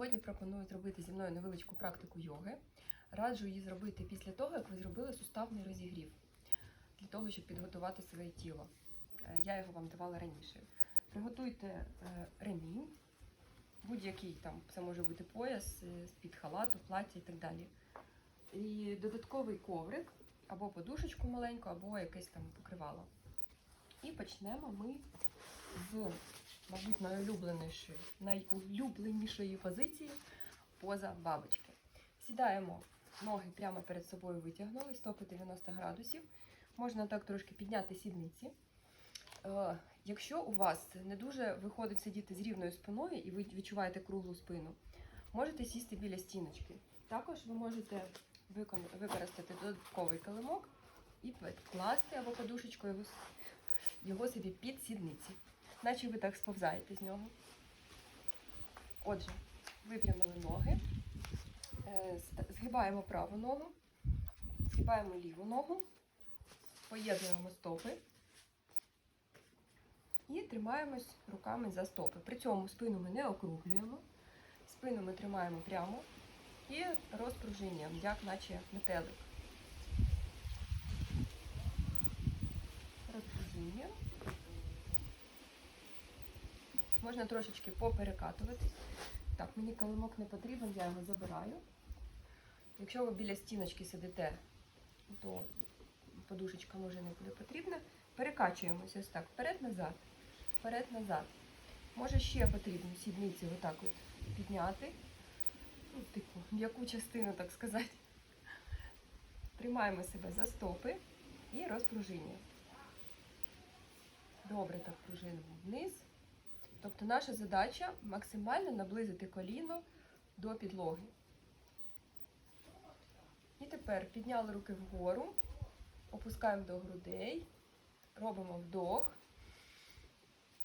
Сьогодні пропоную зробити зі мною невеличку практику йоги. Раджу її зробити після того, як ви зробили суставний розігрів, для того, щоб підготувати своє тіло. Е, Я його вам давала раніше. Приготуйте е, ремінь, будь-який там, це може бути пояс е, з-під халату, плаття і так далі. І додатковий коврик, або подушечку маленьку, або якесь там покривало. І почнемо ми з, мабуть, найулюбленішої, найулюбленішої позиції поза бабочки. Сідаємо, ноги прямо перед собою витягнули, стопи 90 градусів. Можна так трошки підняти сідниці. Е, Якщо у вас не дуже виходить сидіти з рівною спиною і ви відчуваєте круглу спину, можете сісти біля стіночки. Також ви можете використати додатковий килимок і підкласти або подушечку його, його собі під сідниці, наче ви так сповзаєте з нього. Отже, випрямили ноги, е, згибаємо праву ногу, згибаємо ліву ногу, поєднуємо стопи і тримаємось руками за стопи. При цьому спину ми не округлюємо, спину ми тримаємо прямо і розпружинюємо, як наче метелик. Розпружинюємо. Можна трошечки поперекатуватись. Так, мені килимок не потрібен, я його забираю. Якщо ви біля стіночки сидите, то подушечка може не буде потрібна. Перекачуємося ось так, вперед-назад, вперед-назад. Може ще потрібно сідниці отак от підняти. Ну, типу, м'яку частину, так сказати. Тримаємо себе за стопи і розпружинюємо. Добре так пружинимо вниз. Тобто наша задача максимально наблизити коліно до підлоги. І тепер підняли руки вгору, опускаємо до грудей, робимо вдох.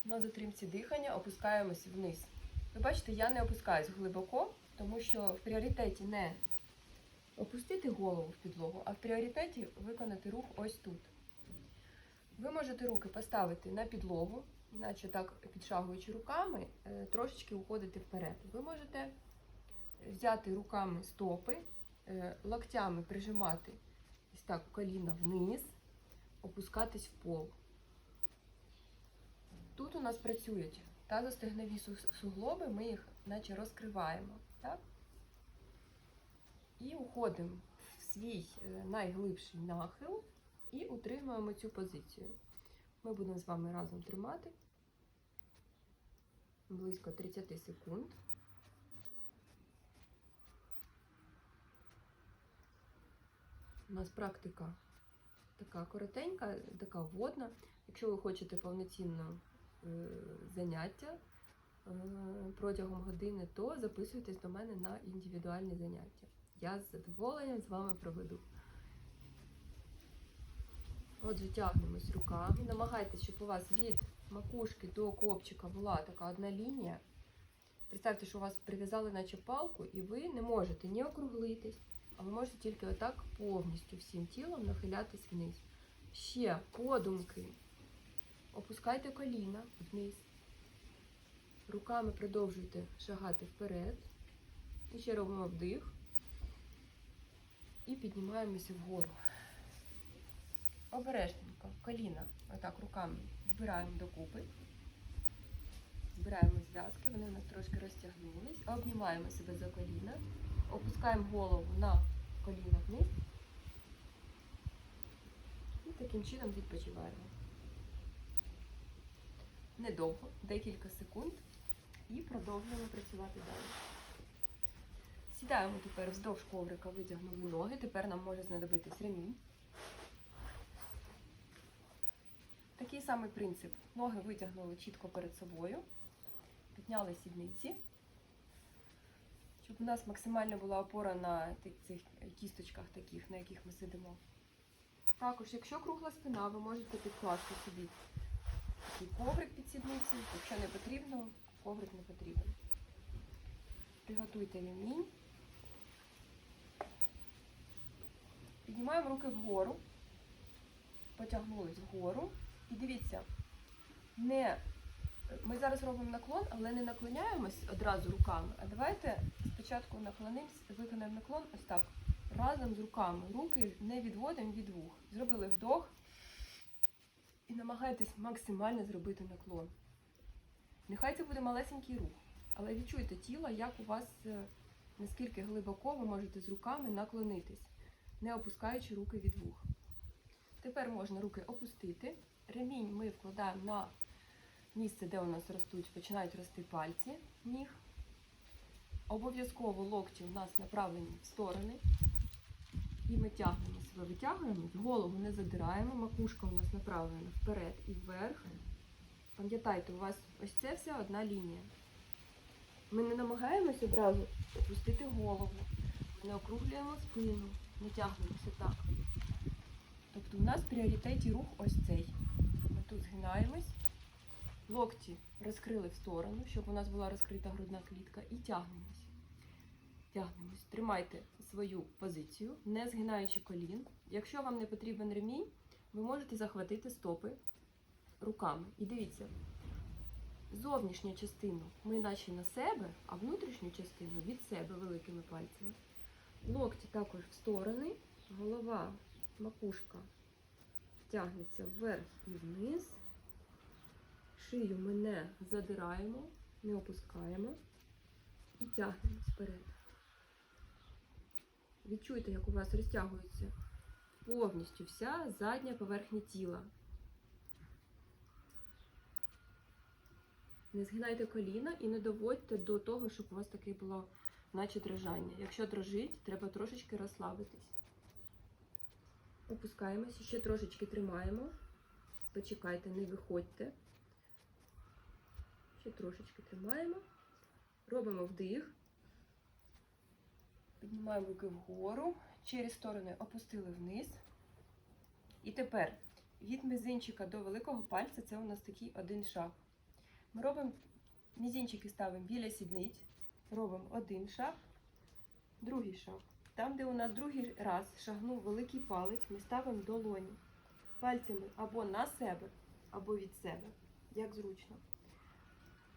На затримці дихання опускаємось вниз. Ви бачите, я не опускаюсь глибоко, тому що в пріоритеті не опустити голову в підлогу, а в пріоритеті виконати рух ось тут. Ви можете руки поставити на підлогу, іначе так підшагуючи руками, е, трошечки уходити вперед. Ви можете взяти руками стопи, е, локтями прижимати ось так коліна вниз, опускатись в пол. Тут у нас працюють тазостегнові суглоби, ми їх наче розкриваємо. Так? І уходимо в свій е, найглибший нахил і утримуємо цю позицію. Ми будемо з вами разом тримати близько 30 секунд. У нас практика така коротенька, така вводна. Якщо ви хочете повноцінно е, заняття е, протягом години, то записуйтесь до мене на індивідуальні заняття. Я з задоволенням з вами проведу. Отже, тягнемось руками. Намагайтесь, щоб у вас від макушки до копчика була така одна лінія. Представте, що у вас прив'язали наче палку, і ви не можете ні округлитись, а ви можете тільки отак повністю всім тілом нахилятись вниз. Ще подумки. Опускайте коліна вниз. Руками продовжуйте шагати вперед. І ще робимо вдих. І піднімаємося вгору. Обережненько, коліна, отак руками збираємо докупи. Збираємо зв'язки, вони у нас трошки розтягнулись. Обнімаємо себе за коліна, опускаємо голову на коліна вниз. І таким чином відпочиваємо. Недовго, декілька секунд. І продовжуємо працювати далі. Сідаємо тепер вздовж коврика, витягнули ноги. Тепер нам може знадобитись ремінь. Такий самий принцип. Ноги витягнули чітко перед собою, підняли сідниці, щоб у нас максимально була опора на цих кісточках таких, на яких ми сидимо. Також, якщо кругла спина, ви можете підкласти собі такий коврик під сідниці. Якщо не потрібно, коврик не потрібен. Приготуйте ремінь. Піднімаємо руки вгору, потягнулись вгору. І дивіться, не Ми зараз робимо наклон, але не наклоняємось одразу руками. А давайте спочатку наклонимось, виконаємо наклон ось так. Разом з руками. Руки не відводимо від вух. Зробили вдох і намагайтесь максимально зробити наклон. Нехай це буде малесенький рух, але відчуйте тіло, як у вас е, наскільки глибоко ви можете з руками наклонитись, не опускаючи руки від вух. Тепер можна руки опустити. Ремінь ми вкладаємо на місце, де у нас ростуть, починають рости пальці ніг. Обов'язково локті у нас направлені в сторони. І ми тягнемо себе, витягуємо, голову не задираємо, макушка у нас направлена вперед і вверх. Пам'ятайте, у вас ось це вся одна лінія. Ми не намагаємось одразу опустити голову, ми не округлюємо спину, не тягнемося так. Тобто у нас в пріоритеті рух ось цей. Тут згинаємось, локті розкрили в сторону, щоб у нас була розкрита грудна клітка, і тягнемось. Тягнемось. Тримайте свою позицію, не згинаючи колін. Якщо вам не потрібен ремінь, ви можете захватити стопи руками. І дивіться, зовнішню частину ми наче на себе, а внутрішню частину від себе великими пальцями. Локті також в сторони, голова, макушка тягнеться вверх і вниз. Шию ми не задираємо, не опускаємо і тягнемось вперед. Відчуйте, як у вас розтягується повністю вся задня поверхня тіла. Не згинайте коліна і не доводьте до того, щоб у вас таке було наче дрожання. Якщо дрожить, треба трошечки розслабитись. Опускаємося, ще трошечки тримаємо. Почекайте, не виходьте. Ще трошечки тримаємо. Робимо вдих. Піднімаємо руки вгору, через сторони опустили вниз. І тепер від мізинчика до великого пальця це у нас такий один шаг. Ми робимо мізинчики ставимо біля сідниць, робимо один шаг, другий шаг. Там, де у нас другий раз шагнув великий палець, ми ставимо долоні пальцями або на себе, або від себе, як зручно.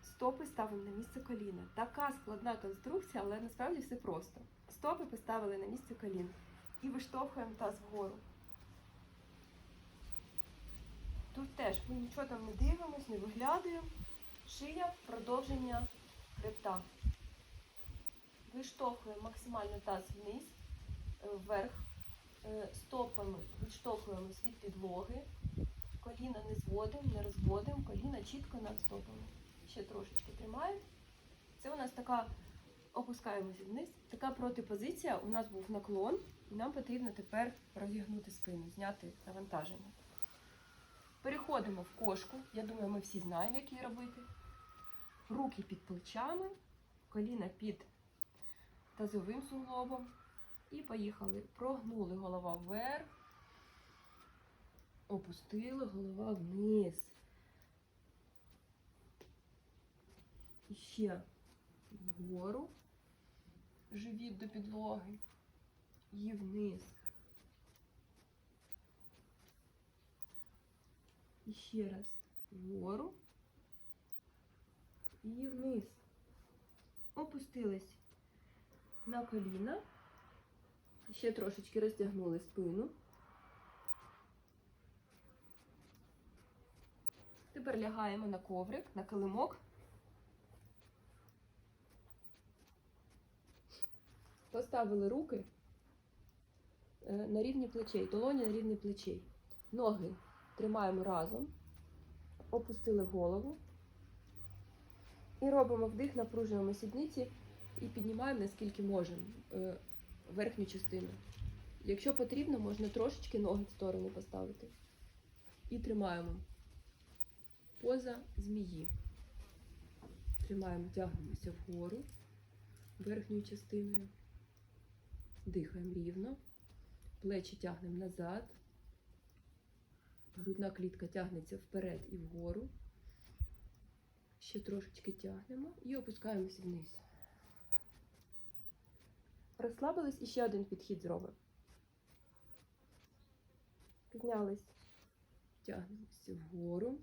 Стопи ставимо на місце коліна. Така складна конструкція, але насправді все просто. Стопи поставили на місце колін і виштовхуємо таз вгору. Тут теж ми нічого там не дивимося, не виглядаємо. Шия продовження хребта. Виштовхуємо максимально таз вниз, е, вверх. Е, Стопами відштовхуємось від підлоги. Коліна не зводимо, не розводимо, коліна чітко над стопами. Ще трошечки тримаємо. Це у нас така, опускаємося вниз. Така протипозиція. У нас був наклон, і нам потрібно тепер розігнути спину, зняти навантаження. Переходимо в кошку. Я думаю, ми всі знаємо, як її робити. Руки під плечами, коліна під тазовим суглобом. І поїхали. Прогнули голова вверх, опустили голова вниз. І ще вгору, живіт до підлоги і вниз. І ще раз вгору і вниз. Опустились на коліна. Ще трошечки розтягнули спину. Тепер лягаємо на коврик, на килимок. Поставили руки е, на рівні плечей, долоні на рівні плечей. Ноги тримаємо разом, опустили голову. І робимо вдих, напружуємо сідниці і піднімаємо наскільки можемо е, верхню частину. Якщо потрібно, можна трошечки ноги в сторону поставити. І тримаємо. Поза змії. Тримаємо, тягнемося вгору верхньою частиною. Дихаємо рівно. Плечі тягнемо назад. Грудна клітка тягнеться вперед і вгору. Ще трошечки тягнемо і опускаємося вниз. Розслабились і ще один підхід зробимо. Піднялись, тягнемося вгору.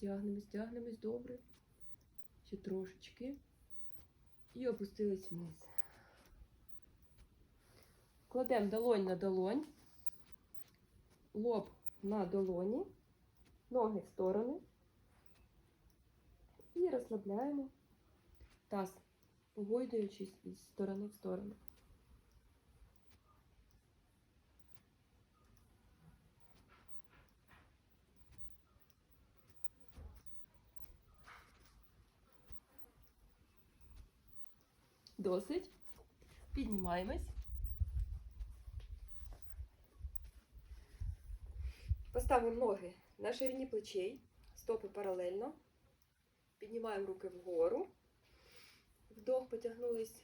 Тягнемось, тягнемось добре. Ще трошечки. І опустились вниз. Кладемо долонь на долонь, лоб на долоні, ноги в сторони. І розслабляємо таз, погойдуючись із сторони в сторону. Досить. Піднімаємось. Поставимо ноги на ширині плечей, стопи паралельно. Піднімаємо руки вгору. Вдох, потягнулись,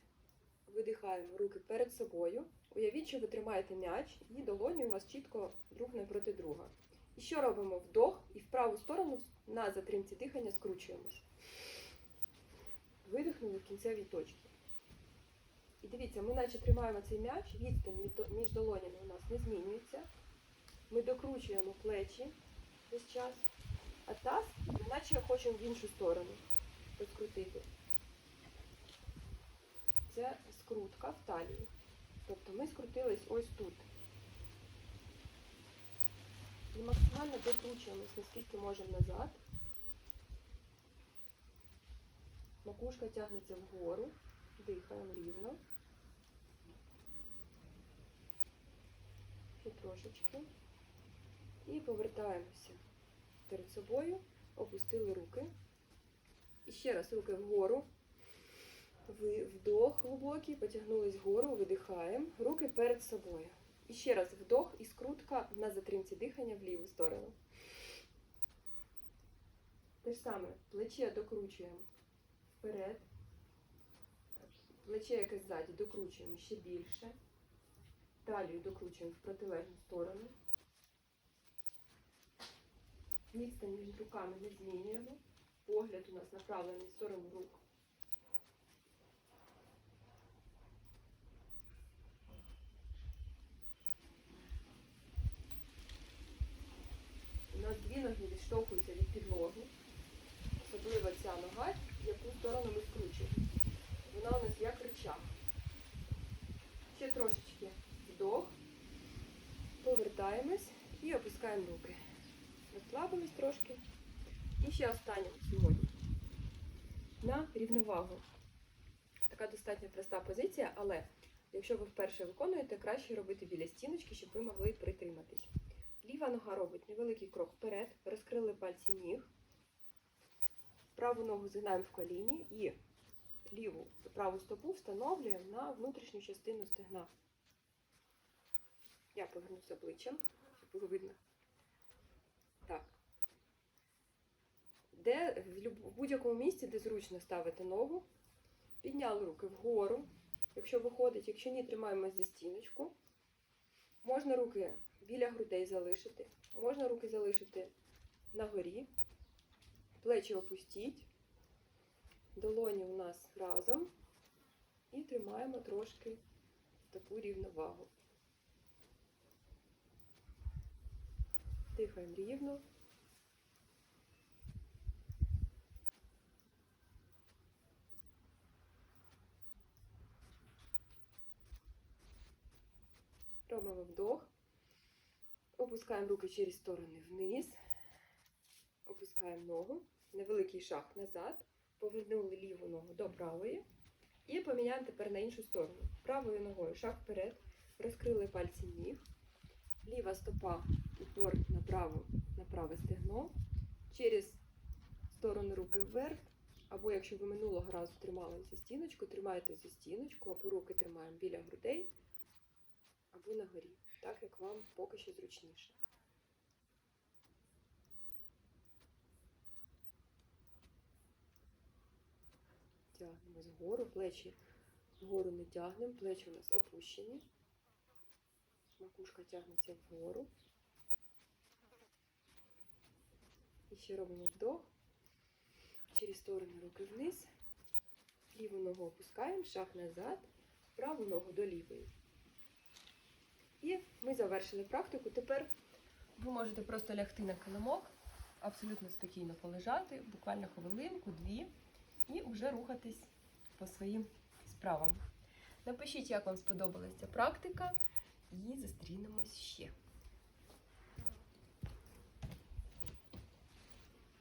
видихаємо руки перед собою. Уявіть, що ви тримаєте м'яч і долоні у вас чітко друг напроти друга. І що робимо? Вдох і в праву сторону на затримці дихання скручуємось. Видихнули в кінцевій точці. І дивіться, ми наче тримаємо цей м'яч, відстань між долонями у нас не змінюється. Ми докручуємо плечі весь час, а таз, наче хочемо в іншу сторону розкрутити. Це скрутка в талії. Тобто ми скрутились ось тут. І максимально докручуємось, наскільки можемо назад. Макушка тягнеться вгору. Дихаємо рівно. Ще трошечки. І повертаємося перед собою, опустили руки. І ще раз руки вгору. Вдох глибокий, потягнулись вгору, видихаємо. Руки перед собою. І ще раз вдох і скрутка на затримці дихання в ліву сторону. Те ж саме, плече докручуємо вперед. Плече яке ззаді докручуємо ще більше. Талію докручуємо в протилежну сторону. Відстань між руками не змінюємо. Погляд у нас направлений в сторону рук. У нас дві ноги відштовхуються від підлоги. Особливо ця нога, в яку сторону ми скручуємо. Вона у нас як рычаг. Ще трошечки вдох. Повертаємось і опускаємо руки. Розслабились трошки. І ще останнє сьогодні. На рівновагу. Така достатньо проста позиція, але якщо ви вперше виконуєте, краще робити біля стіночки, щоб ви могли притриматись. Ліва нога робить невеликий крок вперед, розкрили пальці ніг. Праву ногу згинаємо в коліні і ліву праву стопу встановлюємо на внутрішню частину стегна. Я повернуся обличчям, щоб було видно. Так. Де в будь-якому місці, де зручно ставити ногу, підняли руки вгору. Якщо виходить, якщо ні, тримаємось за стіночку. Можна руки біля грудей залишити, можна руки залишити на горі, плечі опустіть, долоні у нас разом і тримаємо трошки таку рівновагу. Дихаємо рівно. Робимо вдох. Опускаємо руки через сторони вниз. Опускаємо ногу. Невеликий шаг назад. Повернули ліву ногу до правої. І поміняємо тепер на іншу сторону. Правою ногою шаг вперед. Розкрили пальці ніг. Ліва стопа упор на праву, на праве стегно. Через сторони руки вверх. Або якщо ви минулого разу тримали за стіночку, тримайте за стіночку, або руки тримаємо біля грудей, або на горі, так як вам поки що зручніше. Тягнемо згору, плечі вгору не тягнемо, плечі у нас опущені. Макушка тягнеться вгору. І ще робимо вдох. Через сторони руки вниз. Ліву ногу опускаємо, шаг назад, праву ногу до лівої. І ми завершили практику. Тепер ви можете просто лягти на килимок абсолютно спокійно полежати, буквально хвилинку, дві, і вже рухатись по своїм справам. Напишіть, як вам сподобалася практика, і зустрінемось ще.